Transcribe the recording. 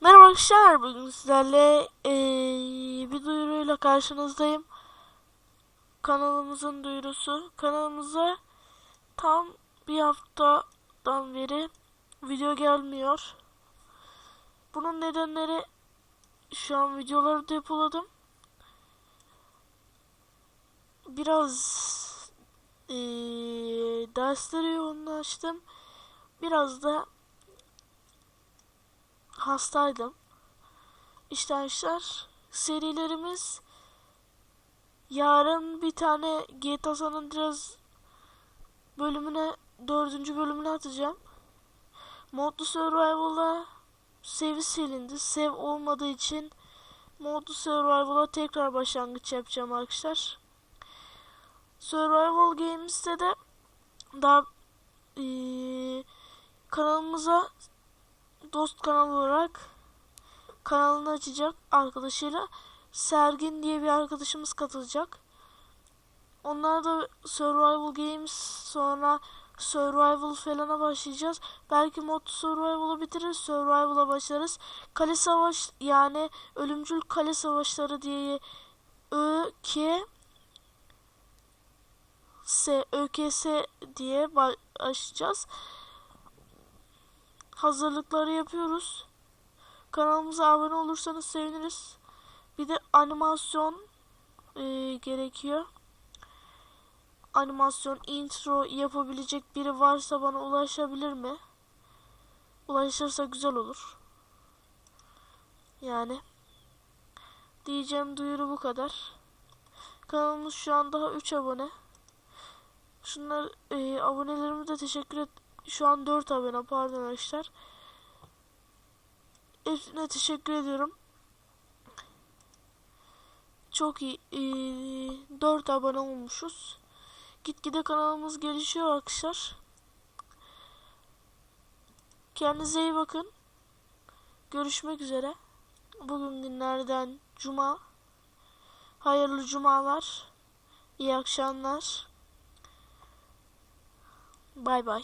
Merhaba arkadaşlar, bugün sizlerle eee, bir duyuruyla karşınızdayım. Kanalımızın duyurusu. Kanalımıza tam bir haftadan beri video gelmiyor. Bunun nedenleri şu an videoları depoladım. Biraz eee derslere yoğunlaştım. Biraz da hastaydım. İşte arkadaşlar serilerimiz yarın bir tane GTA San Andreas bölümüne dördüncü bölümüne atacağım. Modlu Survival'a sevi silindi. Sev olmadığı için Modlu Survival'a tekrar başlangıç yapacağım arkadaşlar. Survival Games'te de daha eee, kanalımıza dost kanal olarak kanalını açacak arkadaşıyla Sergin diye bir arkadaşımız katılacak. Onlar da Survival Games sonra Survival falana başlayacağız. Belki mod Survival'ı bitiririz. Survival'a başlarız. Kale savaş yani ölümcül kale savaşları diye ÖK S ÖKS diye başlayacağız hazırlıkları yapıyoruz. Kanalımıza abone olursanız seviniriz. Bir de animasyon e, gerekiyor. Animasyon, intro yapabilecek biri varsa bana ulaşabilir mi? Ulaşırsa güzel olur. Yani diyeceğim duyuru bu kadar. Kanalımız şu an daha 3 abone. Şunlar e, abonelerime teşekkür et şu an 4 abone pardon arkadaşlar. Hepsine teşekkür ediyorum. Çok iyi. Ee, 4 abone olmuşuz. Gitgide kanalımız gelişiyor arkadaşlar. Kendinize iyi bakın. Görüşmek üzere. Bugün günlerden cuma. Hayırlı cumalar. İyi akşamlar. Bay bay.